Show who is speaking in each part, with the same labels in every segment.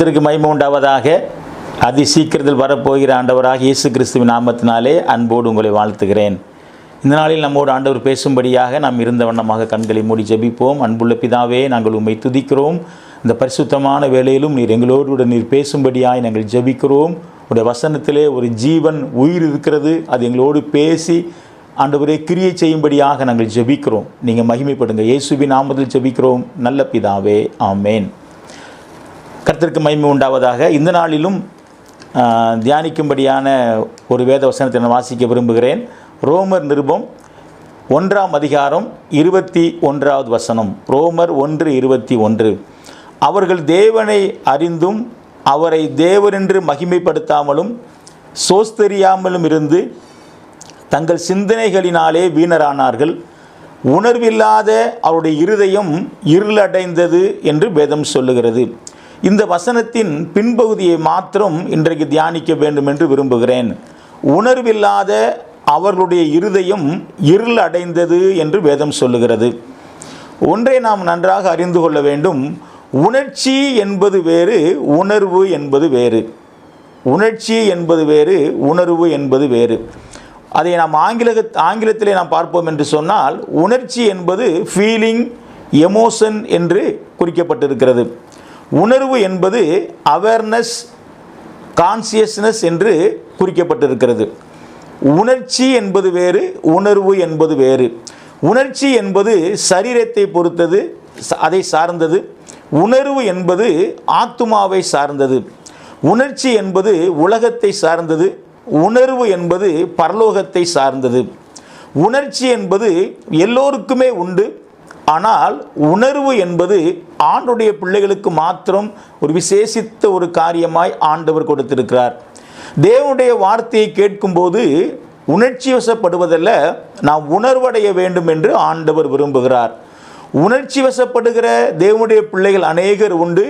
Speaker 1: கர்த்தருக்கு மைமை உண்டாவதாக. அதி சீக்கிரத்தில் வரப்போகிற ஆண்டவராக இயேசு கிறிஸ்துவின் நாமத்தினாலே அன்போடு உங்களை வாழ்த்துகிறேன். இந்த நாளில் நம்மோடு ஆண்டவர் பேசும்படியாக நாம் இருந்த வண்ணமாக கண்களை மூடி ஜெபிப்போம். அன்புள்ள பிதாவே நாங்கள் உம்மை துதிக்கிறோம். இந்த பரிசுத்தமான வேலையிலும் நீர் எங்களோடு நீர் பேசும்படியாய் நாங்கள் ஜெபிக்கிறோம். உடைய வசனத்திலே ஒரு ஜீவன் உயிர் இருக்கிறது. அது எங்களோடு பேசி ஆண்டவரே கிரியை செய்யும்படியாக நாங்கள் ஜெபிக்கிறோம். நீங்கள் மகிமைப்படுங்க. இயேசுவின் நாமத்தில் ஜெபிக்கிறோம். நல்ல பிதாவே ஆமேன். கருத்திற்கு மகிமை உண்டாவதாக. இந்த நாளிலும் தியானிக்கும்படியான ஒரு வேத வசனத்தை நான் வாசிக்க விரும்புகிறேன். ரோமர் நிருபம் ஒன்றாம் அதிகாரம் இருபத்தி ஒன்றாவது வசனம். ரோமர் ஒன்று இருபத்தி ஒன்று. அவர்கள் தேவனை அறிந்தும் அவரை தேவரென்று மகிமைப்படுத்தாமலும் சோஸ்தெரியாமலும் இருந்து தங்கள் சிந்தனைகளினாலே வீணரானார்கள். உணர்வில்லாத அவருடைய இருதயம் இருளடைந்தது என்று வேதம் சொல்லுகிறது. இந்த வசனத்தின் பின்பகுதியை மாத்திரம் இன்றைக்கு தியானிக்க வேண்டும் என்று விரும்புகிறேன். உணர்வில்லாத அவர்களுடைய இருதயம் இருள் அடைந்தது என்று வேதம் சொல்லுகிறது. ஒன்றை நாம் நன்றாக அறிந்து கொள்ள வேண்டும். உணர்ச்சி என்பது வேறு உணர்வு என்பது வேறு. உணர்ச்சி என்பது வேறு உணர்வு என்பது வேறு. அதை நாம் ஆங்கில ஆங்கிலத்திலே நாம் பார்ப்போம் என்று சொன்னால் உணர்ச்சி என்பது ஃபீலிங் எமோஷன் என்று குறிக்கப்பட்டிருக்கிறது. உணர்வு என்பது அவேர்னஸ் கான்சியஸ்னஸ் என்று குறிக்கப்பட்டிருக்கிறது. உணர்ச்சி என்பது வேறு உணர்வு என்பது வேறு. உணர்ச்சி என்பது சரீரத்தை பொறுத்தது அதை சார்ந்தது. உணர்வு என்பது ஆத்துமாவை சார்ந்தது. உணர்ச்சி என்பது உலகத்தை சார்ந்தது. உணர்வு என்பது பரலோகத்தை சார்ந்தது. உணர்ச்சி என்பது எல்லோருக்குமே உண்டு. ஆனால் உணர்வு என்பது ஆண்டுடைய பிள்ளைகளுக்கு மாத்திரம் ஒரு விசேஷித்த ஒரு காரியமாய் ஆண்டவர் கொடுத்திருக்கிறார். தேவனுடைய வார்த்தையை கேட்கும்போது உணர்ச்சி வசப்படுவதல்ல நாம் உணர்வடைய வேண்டும் என்று ஆண்டவர் விரும்புகிறார். உணர்ச்சி வசப்படுகிற தேவனுடைய பிள்ளைகள் அநேகர் உண்டு.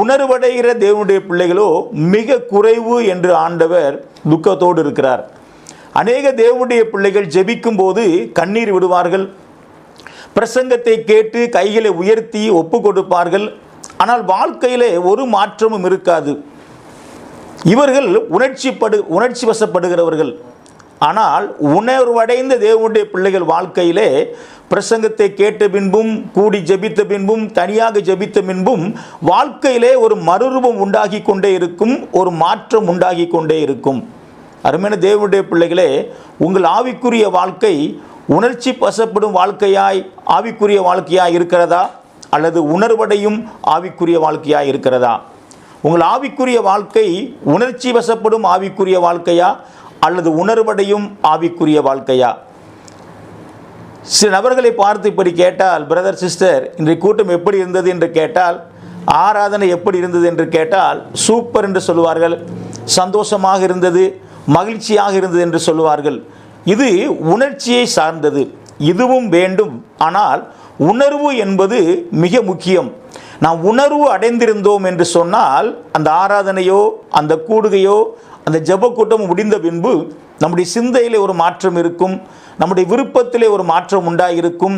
Speaker 1: உணர்வடைகிற தேவனுடைய பிள்ளைகளோ மிக குறைவு என்று ஆண்டவர் துக்கத்தோடு இருக்கிறார். அநேக தேவனுடைய பிள்ளைகள் ஜெபிக்கும் போது கண்ணீர் விடுவார்கள். பிரசங்கத்தை கேட்டு கைகளை உயர்த்தி ஒப்பு கொடுப்பார்கள். ஆனால் வாழ்க்கையிலே ஒரு மாற்றமும் இருக்காது. இவர்கள் உணர்ச்சிப்படு உணர்ச்சி வசப்படுகிறவர்கள் ஆனால் உணர்வடைந்த தேவனுடைய பிள்ளைகள் வாழ்க்கையிலே பிரசங்கத்தை கேட்ட பின்பும் கூடி ஜெபித்த பின்பும் தனியாக ஜெபித்த பின்பும் வாழ்க்கையிலே ஒரு மறுரூபம் உண்டாகி கொண்டே இருக்கும் ஒரு மாற்றம் உண்டாகி கொண்டே இருக்கும். அருமையான தேவனுடைய பிள்ளைகளே உங்கள் ஆவிக்குரிய வாழ்க்கை உணர்ச்சி வசப்படும் வாழ்க்கையாய் ஆவிக்குரிய வாழ்க்கையாய் இருக்கிறதா? அல்லது உணர்வடையும் ஆவிக்குரிய வாழ்க்கையாய் இருக்கிறதா? உங்கள் ஆவிக்குரிய வாழ்க்கை உணர்ச்சி வசப்படும் ஆவிக்குரிய வாழ்க்கையா? அல்லது உணர்வடையும் ஆவிக்குரிய வாழ்க்கையா? சில நபர்களை பார்த்து இப்படி கேட்டால் பிரதர் சிஸ்டர் இன்றைய கூட்டம் எப்படி இருந்தது? என்று கேட்டால் ஆராதனை எப்படி இருந்தது? என்று கேட்டால் சூப்பர் என்று சொல்லுவார்கள். சந்தோஷமாக இருந்தது மகிழ்ச்சியாக இருந்தது என்று சொல்லுவார்கள். இது உணர்ச்சியை சார்ந்தது. இதுவும் வேண்டும். ஆனால் உணர்வு என்பது மிக முக்கியம். நாம் உணர்வு அடைந்திருந்தோம் என்று சொன்னால் அந்த ஆராதனையோ அந்த கூடுகையோ அந்த ஜெப கூட்டம் முடிந்த பின்பு நம்முடைய சிந்தையில் ஒரு மாற்றம் இருக்கும். நம்முடைய விருப்பத்திலே ஒரு மாற்றம் உண்டாயிருக்கும்.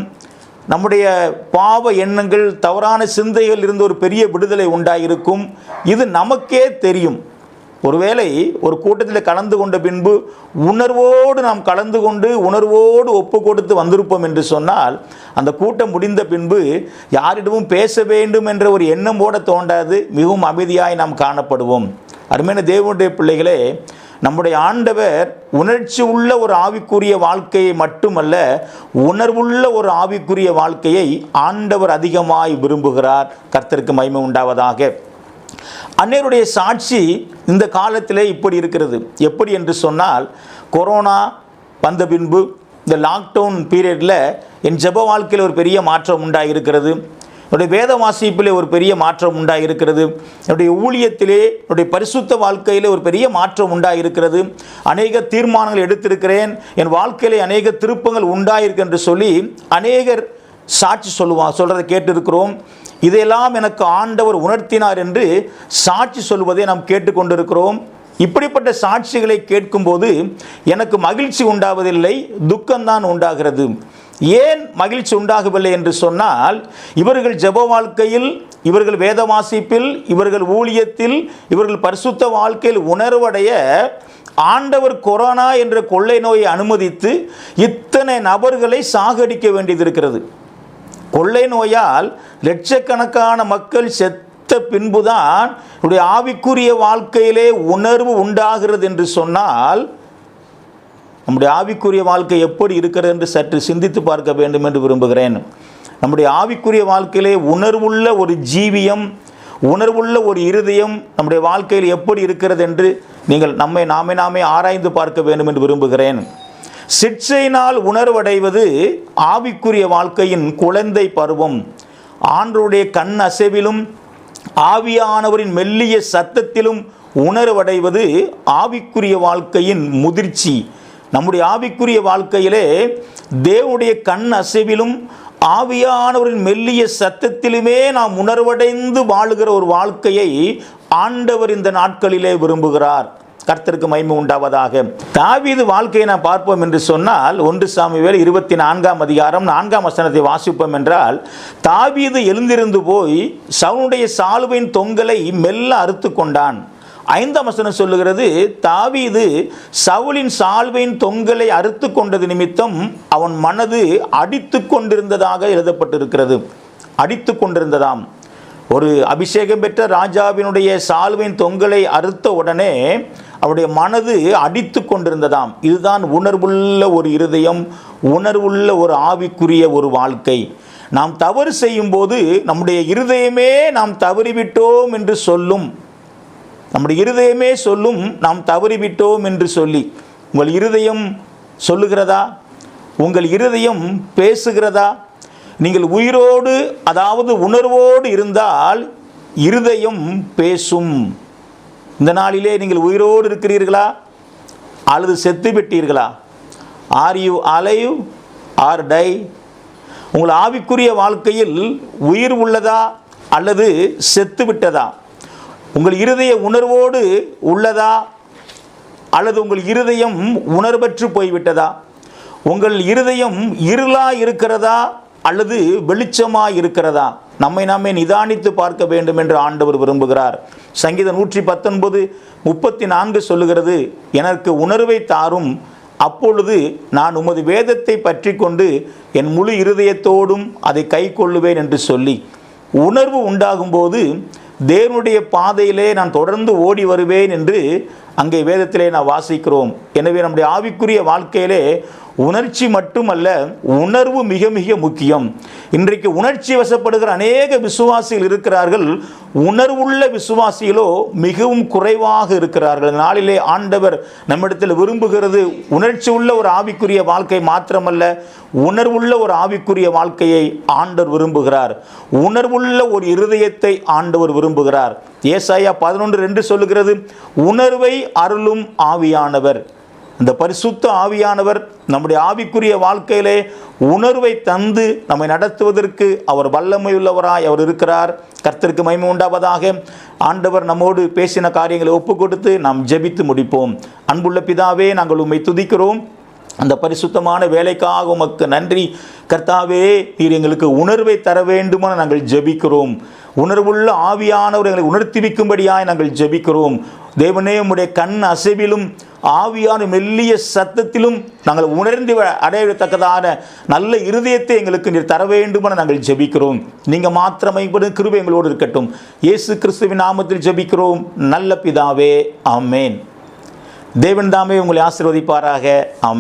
Speaker 1: நம்முடைய பாவ எண்ணங்கள் தவறான சிந்தைகள் இருந்து ஒரு பெரிய விடுதலை உண்டாயிருக்கும். இது நமக்கே தெரியும். ஒருவேளை ஒரு கூட்டத்தில் கலந்து கொண்ட பின்பு உணர்வோடு நாம் கலந்து கொண்டு உணர்வோடு ஒப்பு கொடுத்து வந்திருப்போம் என்று சொன்னால் அந்த கூட்டம் முடிந்த பின்பு யாரிடமும் பேச வேண்டும் என்ற ஒரு எண்ணம் போட தோண்டாது மிகவும் அமைதியாய் நாம் காணப்படுவோம். அருமையான தேவனுடைய பிள்ளைகளே நம்முடைய ஆண்டவர் உணர்ச்சி உள்ள ஒரு ஆவிக்குரிய வாழ்க்கையை மட்டுமல்ல உணர்வுள்ள ஒரு ஆவிக்குரிய வாழ்க்கையை ஆண்டவர் அதிகமாய் விரும்புகிறார். கர்த்தருக்கு மகிமை உண்டாவதாக. அன்னையருடைய சாட்சி இந்த காலத்திலே இப்படி இருக்கிறது. எப்படி என்று சொன்னால் கொரோனா வந்த பின்பு இந்த லாக்டவுன் பீரியடில் என் ஜெப வாழ்க்கையில் ஒரு பெரிய மாற்றம் உண்டாயிருக்கிறது. என்னுடைய வேத வாசிப்பிலே ஒரு பெரிய மாற்றம் உண்டாயிருக்கிறது. என்னுடைய ஊழியத்திலே என்னுடைய பரிசுத்த வாழ்க்கையில் ஒரு பெரிய மாற்றம் உண்டாயிருக்கிறது. அநேக தீர்மானங்கள் எடுத்திருக்கிறேன். என் வாழ்க்கையிலே அநேக திருப்பங்கள் உண்டாயிருக்கு என்று சொல்லி அநேகர் சாட்சி சொல்லுவான் சொல்கிறத கேட்டிருக்கிறோம். இதையெல்லாம் எனக்கு ஆண்டவர் உணர்த்தினார் என்று சாட்சி சொல்வதை நாம் கேட்டுக்கொண்டிருக்கிறோம். இப்படிப்பட்ட சாட்சிகளை கேட்கும்போது எனக்கு மகிழ்ச்சி உண்டாவதில்லை துக்கம்தான் உண்டாகிறது. ஏன் மகிழ்ச்சி உண்டாகவில்லை என்று சொன்னால் இவர்கள் ஜெப வாழ்க்கையில் இவர்கள் வேத வாசிப்பில் இவர்கள் ஊழியத்தில் இவர்கள் பரிசுத்த வாழ்க்கையில் உணர்வடைய ஆண்டவர் கொரோனா என்ற கொள்ளை நோயை அனுமதித்து இத்தனை நபர்களை சாகடிக்க வேண்டியது இருக்கிறது. கொள்ளை நோயால் லட்சக்கணக்கான மக்கள் செத்த பின்புதான் இவருடைய ஆவிக்குரிய வாழ்க்கையிலே உணர்வு உண்டாகிறது என்று சொன்னால் நம்முடைய ஆவிக்குரிய வாழ்க்கை எப்படி இருக்கிறது என்று சற்று சிந்தித்து பார்க்க வேண்டும் என்று விரும்புகிறேன். நம்முடைய ஆவிக்குரிய வாழ்க்கையிலே உணர்வுள்ள ஒரு ஜீவியம் உணர்வுள்ள ஒரு இருதயம் நம்முடைய வாழ்க்கையில் எப்படி இருக்கிறது என்று நீங்கள் நம்மை நாமே நாமே ஆராய்ந்து பார்க்க வேண்டும் என்று விரும்புகிறேன். சிற்சையினால் உணர்வடைவது ஆவிக்குரிய வாழ்க்கையின் குழந்தை பருவம். ஆண்டருடைய கண் அசைவிலும் ஆவியானவரின் மெல்லிய சத்தத்திலும் உணர்வடைவது ஆவிக்குரிய வாழ்க்கையின் முதிர்ச்சி. நம்முடைய ஆவிக்குரிய வாழ்க்கையிலே தேவனுடைய கண் அசைவிலும் ஆவியானவரின் மெல்லிய சத்தத்திலுமே நாம் உணர்வடைந்து வாழுகிற ஒரு வாழ்க்கையை ஆண்டவர் இந்த நாட்களிலே விரும்புகிறார். கர்த்தருக்கு மைமை உண்டாவதாக. தாவீது வாழ்க்கையை நாம் பார்ப்போம் என்று சொன்னால் ஒன்று சாமுவேல் இருபத்தி நான்காம் அதிகாரம் நான்காம் வசனத்தை வாசிப்போம் என்றால் தாவீது எழுந்திருந்து போய் சவுனுடைய சாலுவின் தொங்கலை மெல்ல அறுத்து கொண்டான். ஐந்தாம் வசனம் சொல்லுகிறது தாவீது சவுலின் சால்வையின் தொங்கலை அறுத்து கொண்டது நிமித்தம் அவன் மனது அடித்து கொண்டிருந்ததாக எழுதப்பட்டிருக்கிறது. அடித்து கொண்டிருந்ததாம். ஒரு அபிஷேகம் பெற்ற ராஜாவினுடைய சால்வின் தொங்கலை அறுத்த உடனே அவருடைய மனது அடித்து கொண்டிருந்ததாம். இதுதான் உணர்வுள்ள ஒரு இருதயம் உணர்வுள்ள ஒரு ஆவிக்குரிய ஒரு வாழ்க்கை. நாம் தவறு செய்யும்போது நம்முடைய இருதயமே நாம் தவறிவிட்டோம் என்று சொல்லும். நம்முடைய இருதயமே சொல்லும் நாம் தவறிவிட்டோம் என்று சொல்லி. உங்கள் இருதயம் சொல்லுகிறதா? உங்கள் இருதயம் பேசுகிறதா? நீங்கள் உயிரோடு அதாவது உணர்வோடு இருந்தால் இருதயம் பேசும். இந்த நாளிலே நீங்கள் உயிரோடு இருக்கிறீர்களா? அல்லது செத்து விட்டீர்களா? Are you alive or die உங்கள் ஆவிக்குரிய வாழ்க்கையில் உயிர் உள்ளதா அல்லது செத்து விட்டதா? உங்கள் இருதய உணர்வோடு உள்ளதா? அல்லது உங்கள் இருதயம் உணர்வற்று போய்விட்டதா? உங்கள் இருதயம் இருளா இருக்கிறதா? அல்லது வெளிச்சமாக இருக்கிறதா? நம்மை நாமே நிதானித்து பார்க்க வேண்டும் என்று ஆண்டவர் விரும்புகிறார். சங்கீதம் நூற்றி பத்தொன்பது முப்பத்தி நான்கு சொல்லுகிறது எனக்கு உணர்வை தாரும். அப்பொழுது நான் உமது வேதத்தை பற்றி கொண்டு என் முழு இருதயத்தோடும் அதை கை கொள்ளுவேன் என்று சொல்லி உணர்வு உண்டாகும்போது தேவனுடைய பாதையிலே நான் தொடர்ந்து ஓடி வருவேன் என்று அங்கே வேதத்திலே நான் வாசிக்கிறோம். எனவே நம்முடைய ஆவிக்குரிய வாழ்க்கையிலே உணர்ச்சி மட்டுமல்ல உணர்வு மிக மிக முக்கியம். இன்றைக்கு உணர்ச்சி வசப்படுகிற அநேக விசுவாசிகள் இருக்கிறார்கள். உணர்வுள்ள விசுவாசிகளோ மிகவும் குறைவாக இருக்கிறார்கள். நாளிலே ஆண்டவர் நம்மிடத்தில் விரும்புகிறது உணர்ச்சி உள்ள ஒரு ஆவிக்குரிய வாழ்க்கை மாத்திரமல்ல உணர்வுள்ள ஒரு ஆவிக்குரிய வாழ்க்கையை ஆண்டவர் விரும்புகிறார். உணர்வுள்ள ஒரு இருதயத்தை ஆண்டவர் விரும்புகிறார். ஏசாயா பதினொன்று ரெண்டு சொல்லுகிறது உணர்வை அருளும் ஆவியானவர். இந்த பரிசுத்த ஆவியானவர் நம்முடைய ஆவிக்குரிய வாழ்க்கையிலே உணர்வை தந்து நம்மை நடத்துவதற்கு அவர் வல்லமையுள்ளவராய் அவர் இருக்கிறார். கர்த்தருக்கு மகிமை உண்டாவதாக. ஆண்டவர் நம்மோடு பேசின காரியங்களை ஒப்பு கொடுத்து நாம் ஜெபித்து முடிப்போம். அன்புள்ள பிதாவே நாங்கள் உம்மை துதிக்கிறோம். அந்த பரிசுத்தமான வேலைக்காக உமக்கு நன்றி. கர்த்தாவே நீர் எங்களுக்கு உணர்வை தர வேண்டுமென நாங்கள் ஜெபிக்கிறோம். உணர்வுள்ள ஆவியானவர் எங்களை உணர்த்தி வைக்கும்படியாய் நாங்கள் ஜெபிக்கிறோம். தேவனே உம்முடைய கண் அசைவிலும் ஆவியான மெல்லிய சத்தத்திலும் நாங்கள் உணர்ந்து வ- அடையத்தக்கதான நல்ல இருதயத்தை எங்களுக்கு நீர் தர வேண்டுமென நாங்கள் ஜெபிக்கிறோம். நீங்கள் மாத்திரமை கிருபை எங்களோடு இருக்கட்டும். இயேசு கிறிஸ்துவின் நாமத்தில் ஜெபிக்கிறோம். நல்ல பிதாவே ஆமென். தேவன் தாமே உங்களை ஆசீர்வதிப்பாராக. ஆம்